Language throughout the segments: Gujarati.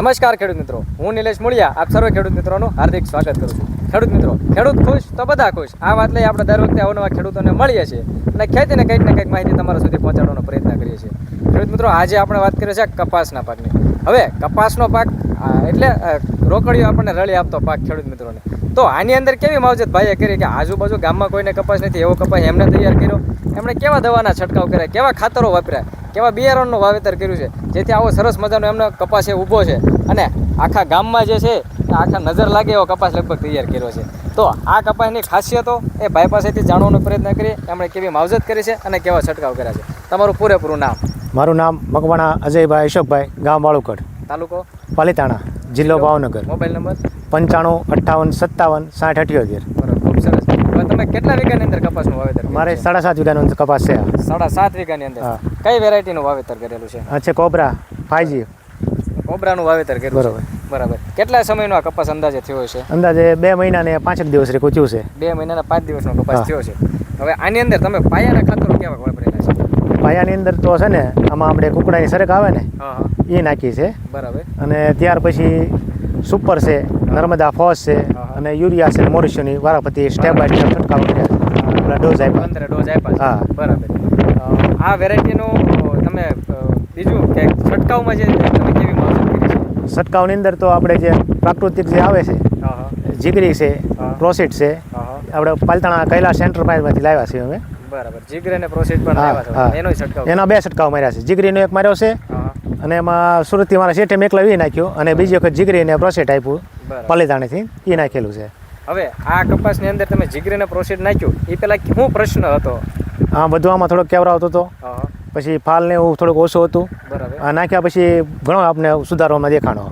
નમસ્કાર ખેડૂત મિત્રો. હું નિલેશ મુળિયા. આપ સર્વે ખેડૂત મિત્રોનું હાર્દિક સ્વાગત કરું છું. ખેડૂત મિત્રો, ખેડૂત ખુશ તો બધા ખુશ. આ વાત લઈ આપણે દર વખતે અવનવા ખેડૂતોને મળીએ છીએ અને ખેતીને કંઈક ને કંઈક માહિતી તમારા સુધી પહોંચાડવાનો પ્રયત્ન કરીએ છીએ. ખેડૂત મિત્રો, આજે આપણે વાત કરીએ છીએ કપાસના પાકની. હવે, કપાસનો પાક એટલે રોકડીઓ આપણને રળી આપતો પાક ખેડૂત મિત્રોને. તો આની અંદર કેવી માવજત ભાઈએ કરી કે આજુબાજુ ગામમાં કોઈને કપાસ નથી, એવો કપાસ એમને તૈયાર કર્યો? એમણે કેવા દવાના છંટકાવ કર્યા? કેવા ખાતરો વાપર્યા? કેવા બિયારણનું વાવેતર કર્યું છે. જેથી આવો સરસ મજાનો એમનો કપાસ એ ઊભો છે. અને આખા ગામમાં જે છે આખા નજર લાગે એવો કપાસ લગભગ તૈયાર કર્યો છે. તો આ કપાસની ખાસિયતો એ ભાઈ પાસેથી જાણવાનો પ્રયત્ન કરીએ. એમણે કેવી માવજત કરી છે અને કેવા છંટકાવ કર્યા છે. તમારું પૂરેપૂરું નામ? મારું નામ મકવાણા અજયભાઈ અશોકભાઈ ગામ વાળુકડ. તાલુકો? પાલીતાણા જિલ્લો? ભાવનગર. Mobile number? પંચાણું અઠ્ઠાવન સત્તાવન સાઠ અઠ્યોતેર. બરાબર. તમે કેટલા વીઘાની અંદર કપાસનું વાવેતર મારે સાડા સાત વીઘાનો કપાસ છે સાડા સાત વીઘાની અંદર. કઈ વેરાયટીનું વાવેતર કરેલું છે? અચ્છા છે કોબરા ફાઈજી. કોબરાનું વાવેતર કર્યું બરોબર. બરાબર. કેટલા સમયનો આ કપાસ અંદાજે થયો છે અંદાજે બે મહિના ને પાંચ દિવસ રે કૂચ્યું છે. બે મહિનાના પાંચ દિવસનો કપાસ થયો છે. હવે આની અંદર તમે પાયાના ખાતરો કેવા વાપરેલા છે? પાયાની અંદર તો છે ને આમાં આપણે કુકડાની સરક આવે ને એ નાખી છે. બરાબર. અને ત્યાર પછી સુપર છે નર્મદા ફોસ છે અને યુરિયા છે મોરિશોની વારાફરતી સ્ટેપ બાય સ્ટેપ છંટકાવ કર્યા ડોઝ આપ્યા. પંદર ડોઝ આપ્યા હા. બરાબર. આ વેરાયટીનું તમે બીજું કે છંટકાવમાં જે તમે કેવી માવજત કરી છે છંટકાવની અંદર તો આપણે જે પ્રાકૃતિક જે આવે છે જીગરી છે. પ્રોસિટ છે આપણે પાલતાણા કૈલાસ પાસેથી લાવ્યા છીએ અમે. બરાબર. જીગરી અને પ્રોસિટ પણ લાવ્યા છે. એનો છંટકાવ એના બે છંટકાવ માર્યા છે. જીગરીનો એક માર્યો છે અને એમાં સુરતથી મારા શેઠે મેકલા વી નાખ્યો અને બીજી વખત જીગરીને પ્રોસેટ આપ્યું બરાબર. એ નાખેલું છે. હવે આ કપાસની અંદર તમે જીગરીને પ્રોસેટ નાખ્યું એ પેલા શું પ્રશ્ન હતો? આ બધું આમાં થોડોક કેવરાવતો હતો. હા. હા પછી ફાલ ને એવું થોડુંક ઓછું હતું. બરાબર. આ નાખ્યા પછી ઘણો આપને સુધારવામાં દેખાણો.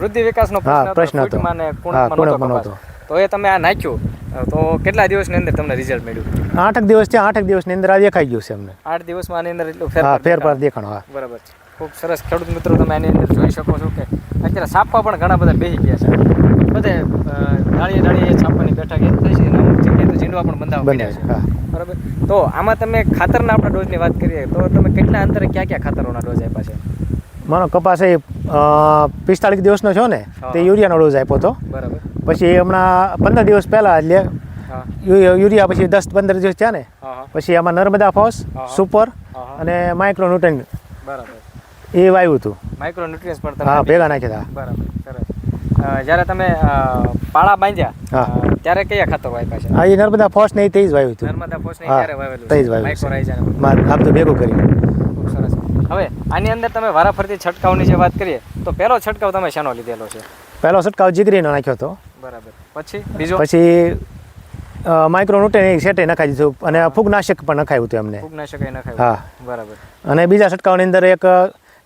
વૃદ્ધિ વિકાસનો પ્રશ્ન હતો. ફૂટમાં ને હા, કુણકમાં નહોતો કુણકમાં કપાસ. તો એ તમે આ નાખ્યું. તો કેટલા દિવસની અંદર તમને રિઝલ્ટ મળ્યું? આઠ દિવસ છે આઠક દિવસની અંદર આ દેખાઈ ગયું છે અમને. આઠ દિવસમાં આની અંદર એટલું ફેરફાર. દેખાણો હા. બરાબર છે. ખૂબ સરસ ખેડૂત મિત્રો તમે આની અંદર જોઈ શકો છો કે અત્યારે સાપા પણ ઘણા બધા બેસી ગયા છે. બધે ડાળીએ ડાળીએ છાપાની બેઠા ગયા થાય છે જગ્યાએ તો ઝીંડવા પણ બંધાવ બન્યા છે. બરાબર? તો આમાં તમે ખાતરના આપણા ડોઝની વાત કરીએ તો તમે કેટલા અંતરે કયા ક્યાં ખાતરોના ડોઝ આપ્યા છે? મારો કપાસ એ પિસ્તાળીસ દિવસનો છો ને તે યુરિયાનો ડોઝ આપ્યો હતો. બરાબર. પછી હમણાં પંદર દિવસ પહેલાં એટલે યુરિયા પછી દસ પંદર દિવસ થયા ને પછી આમાં નર્મદા ફોસ સુપર અને માઇક્રો માઇક્રોન્યુટન બરાબર. એ વાવ્યું હતું. માઇક્રો ન્યુટ્રિયન્સ પણ હા ભેગા નાખ્યા હતા. બરાબર સરસ. જ્યારે તમે પાળા બાંધ્યા હા. ત્યારે કયા ખાતર આપ્યા છે? હા એ નર્મદા ફોસ ને તે જ વાવ્યું હતું. નર્મદા ફોસની નહીં ત્યારે વાવેલું તે જ બધું. માર આમ તો ભેગું કરી. સરસ. હવે આની અંદર તમે વારાફરતી છંટકાવની જે વાત કરીએ તો પહેલો છંટકાવ તમે શાનો લીધેલો છે? પહેલો છંટકાવ જીગરીનો નાખ્યો હતો. બરાબર. પછી બીજો? પછી માઇક્રોન્યુટન એ સેટે નખાઈ દીધું અને ફૂગનાશક પણ નખાયું હતું એમને. ફૂગનાશક એ નખાયું હા. બરાબર. અને બીજા છંટકાવની અંદર એક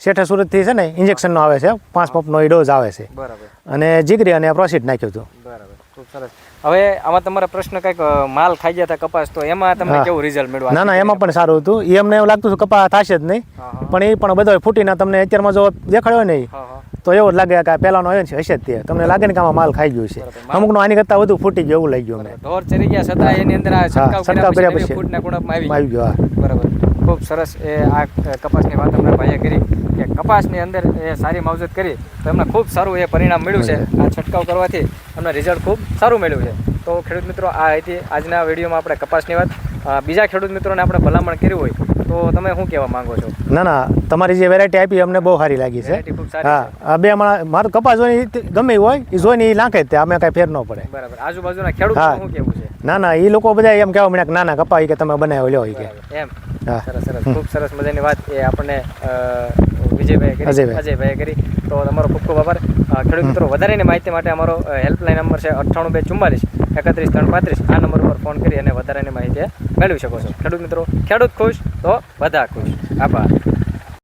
શેઠે સુરતથી છે ને ઇન્જેક્શનનો આવે છે. પાંચ પંપનો એ ડોઝ આવે છે. બરાબર. અને જીગરી અને પ્રોસીડ નાખ્યું હતું. બરાબર. ખૂબ સરસ. હવે આમાં તમારા પ્રશ્ન કંઈક માલ ખાઈ ગયા હતા કપાસ તો એમાં તમને. કેવું રિઝલ્ટ મળ્યું? ના ના એમાં પણ સારું હતું. એ અમને એવું લાગતું હતું કપાસ થશે જ નહીં. પણ એ પણ બધો ફૂટીને તમને અત્યારમાં જો દેખાડ્યો ને ઈ, હા હા. તો એવું લાગે કે આ પહેલાનો આવ્યો છે હશે જ તે. તમને લાગે ને કે આમાં માલ ખાઈ ગયું છે. અમુકનો આની કરતાં વધુ ફૂટી ગયું એવું લાગ્યું અમને. ઢોર ચરી ગયા છતાં એની અંદર છંટકાવ કર્યા પછી. ફૂટના ગુણપમાં આવી ગયો. બરાબર. ખૂબ સરસ એ આ કપાસની વાત અમને ભાઈએ કરી. કપાસની અંદર એ સારી માવજત કરી તો એમને ખૂબ સારું એ પરિણામ મળ્યું છે. આ છંટકાવ કરવાથી એમને રિઝલ્ટ ખૂબ સારું મળ્યું છે. તો ખેડૂત મિત્રો આ હતી આજના વિડીયોમાં આપણે કપાસની વાત. બીજા ખેડૂત મિત્રોને આપણે ભલામણ કરી હોય તો તમે શું કહેવા માંગો છો? ના ના તમારી જે વેરાયટી આપી અમને બહુ સારી લાગી છે. હા બે માણસ મારું કપાસ જોઈને ગમે હોય એ જોઈને એ નાખે તે અમે કાંઈ ફેર ન પડે. બરાબર. આજુબાજુના ખેડૂત શું કહેવું છે? ના ના એ લોકો બધા એમ કહેવા મળ્યા કે ના ના કપા કે તમે બનાવ્યો લ્યો કે. એમ? સરસ સરસ. ખૂબ સરસ મજાની વાત એ આપણને વિજયભાઈ કરી. અજયભાઈ. કરી. તો તમારો ખૂબ ખૂબ આભાર. ખેડૂત મિત્રો વધારેની માહિતી માટે અમારો હેલ્પલાઇન નંબર છે અઠ્ઠાણું બે ચુમ્માલીસ એકત્રીસ ત્રણ પાંત્રીસ. આ નંબર પર ફોન કરી અને વધારેની માહિતી મેળવી શકો છો ખેડૂત મિત્રો ખેડૂત ખુશ તો બધા ખુશ. આભાર.